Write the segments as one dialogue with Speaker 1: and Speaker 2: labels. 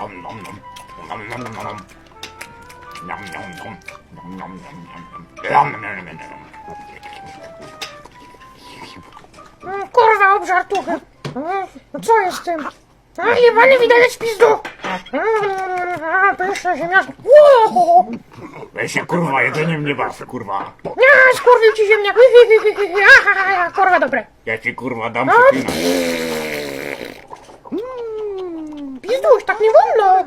Speaker 1: Om, nom, nom. Nom, nom, nom, nom. Nom, nom, nom. Nom, nom, nom, nom, nom.
Speaker 2: Mm, Kurwa, obżartuchy. Mm, Co jest tym? A, jebany widelec pizdu. Mm, A, pyszna ziemniaczka. Ło!
Speaker 1: Weź się kurwa, jedzeniem nie baw, kurwa.
Speaker 2: Nie, skurwił ci ziemniak. Kurwa, dobre.
Speaker 1: Ja ci kurwa dam
Speaker 2: No. Pizduś, tak nie wolno.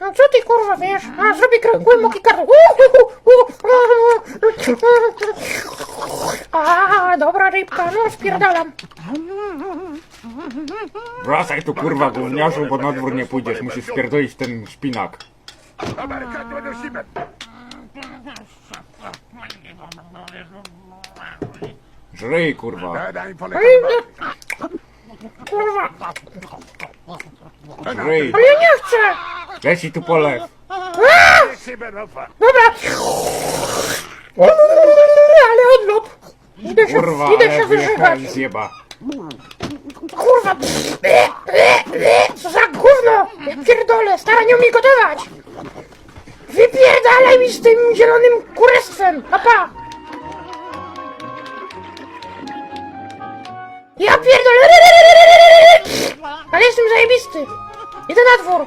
Speaker 2: No co ty kurwa wiesz? A zrobię kr- głęboki karton. A, dobra rybka, no spierdalam.
Speaker 1: Wracaj tu kurwa głodniarzu, bo na dwór nie pójdziesz. Musisz spierdolić ten szpinak. Żryj kurwa.
Speaker 2: No, Kurwa,
Speaker 1: Żryj.
Speaker 2: ale ja nie chcę.
Speaker 1: Leci tu polew.
Speaker 2: Dobra. Ale odlot. Idę się,
Speaker 1: Kurwa,
Speaker 2: idę się wyżywać.
Speaker 1: wyjechałem z jeba.
Speaker 2: Kurwa. Co za gówno. Ja pierdolę, stara nie umie gotować. Wypierdalaj mi z tym zielonym kurestwem. Papa. Ja pierdolę. Ale jestem zajebisty. Idę na dwór.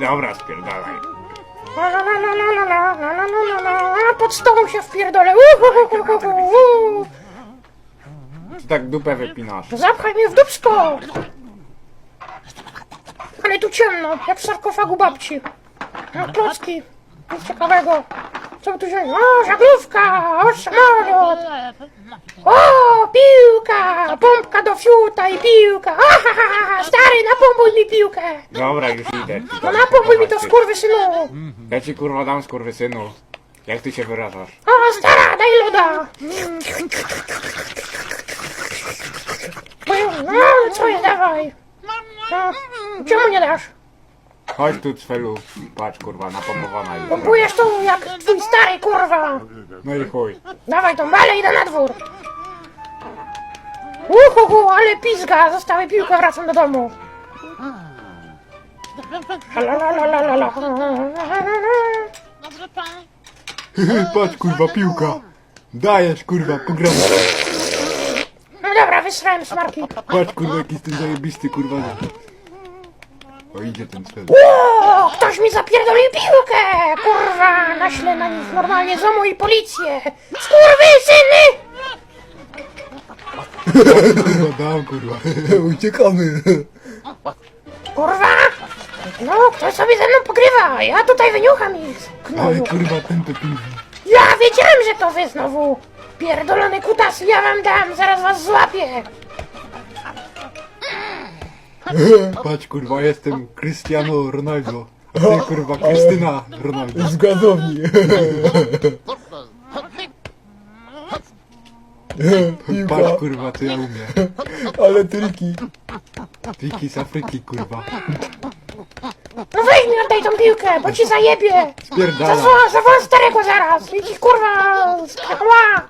Speaker 1: Dobra, spierdalaj.
Speaker 2: La la la la la la la la la la la la Pod stołem się wpierdolę.
Speaker 1: Ty tak dupę wypinasz.
Speaker 2: Zapchaj mnie w dupsko! Ale tu ciemno, jak w sarkofagu babci. No, klocki. Nic ciekawego. Co tu się... O, żaglówka! O, samolot! O, piłka! Pompka do fiuta i piłka! O, ha, ha, ha, stary, napompuj mi piłkę!
Speaker 1: Dobra, już idę.
Speaker 2: No napompuj mi to skurwysynu!
Speaker 1: Ja ci kurwa dam skurwysynu. Jak ty się wyrażasz?
Speaker 2: O, stara, daj loda! Mm. No, co je, dawaj! No, czemu nie dasz?
Speaker 1: Chodź tu Cfelu. Patrz kurwa, napompowana już.
Speaker 2: Kupujesz tu jak twój stary, kurwa!
Speaker 1: No i chuj.
Speaker 2: Dawaj tą balę, idę na dwór! Uhuhu, ale pizga! Zostały piłkę, wracam do domu! La la la la la la.
Speaker 1: Patrz kurwa, piłka. Dajesz kurwa, pogramy.
Speaker 2: No dobra, wysrałem smarki.
Speaker 1: Patrz kurwa, jaki jestem zajebisty kurwa. O idzie ten Cfelu.
Speaker 2: O, ktoś mi zapierdolił piłkę! Kurwa, naślę na nich normalnie ZOMO i policję! Skurwysyny!
Speaker 1: Kurwa, dam kurwa. Uciekamy.
Speaker 2: Kurwa! No, ktoś sobie ze mną pogrywa! Ja tutaj wyniucham ich!
Speaker 1: Ale
Speaker 2: Gnoju.
Speaker 1: kurwa, ten to piłki.
Speaker 2: Ja wiedziałem, że to wy znowu! Pierdolone kutasy, ja wam dam! Zaraz was złapię!
Speaker 1: Patrz kurwa, jestem Cristiano Ronaldo. A ty kurwa, Krystyna Ronaldo.
Speaker 3: Z gazowni. Piłka,
Speaker 1: Patrz kurwa, co ja umiem.
Speaker 3: ale triki.
Speaker 1: Triki z Afryki kurwa.
Speaker 2: No weź mi oddaj tą piłkę, bo ci zajebie!
Speaker 1: Spierdala.
Speaker 2: Zawołam, zawołam starego zaraz! I ci kurwa... Ała!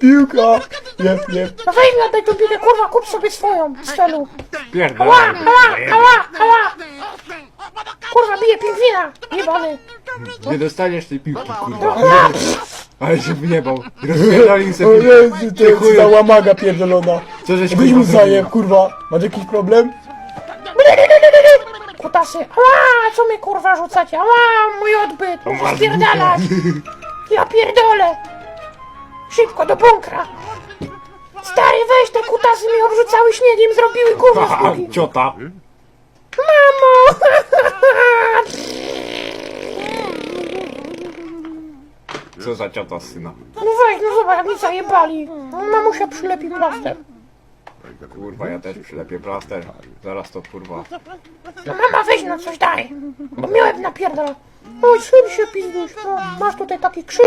Speaker 3: Piłka. Jep, jep.
Speaker 2: No weź mi oddaj tą piłkę, kurwa, kup sobie swoją z celu! Ała,
Speaker 1: Spierdalaj.
Speaker 2: ała, ała, ała! Kurwa, bije pingwina! Jebany!
Speaker 1: Nie dostaniesz tej piłki kurwa. Ale się wyjebał. Rozpierdolił
Speaker 3: O
Speaker 1: sobie
Speaker 3: Jezu, to
Speaker 1: Ty chuju.
Speaker 3: ta łamaga pierdolona.
Speaker 1: Co żeś
Speaker 3: Weź mu
Speaker 1: kurwa zrobił?
Speaker 3: kurwa. Masz jakiś problem?
Speaker 2: Kutasy, ała! Co mnie kurwa rzucacie? Ała, mój odbyt! Muszę spierdalać! Ja pierdolę! Szybko do bunkra! Weź te kutasy mi obrzucały śniegiem, zrobiły kurwa nogi!
Speaker 1: ciota.
Speaker 2: Mamo!
Speaker 1: Co za ciota syna.
Speaker 2: No weź, no zobacz, jak mi zajebali! Mamusia przylepi plaster.
Speaker 1: Kurwa, ja też przylepię plaster. Zaraz to kurwa.
Speaker 2: No mama, weź no coś daj! Bo miałem napierdala. Oj, syn się pizduś, no, masz tutaj taki krzyż.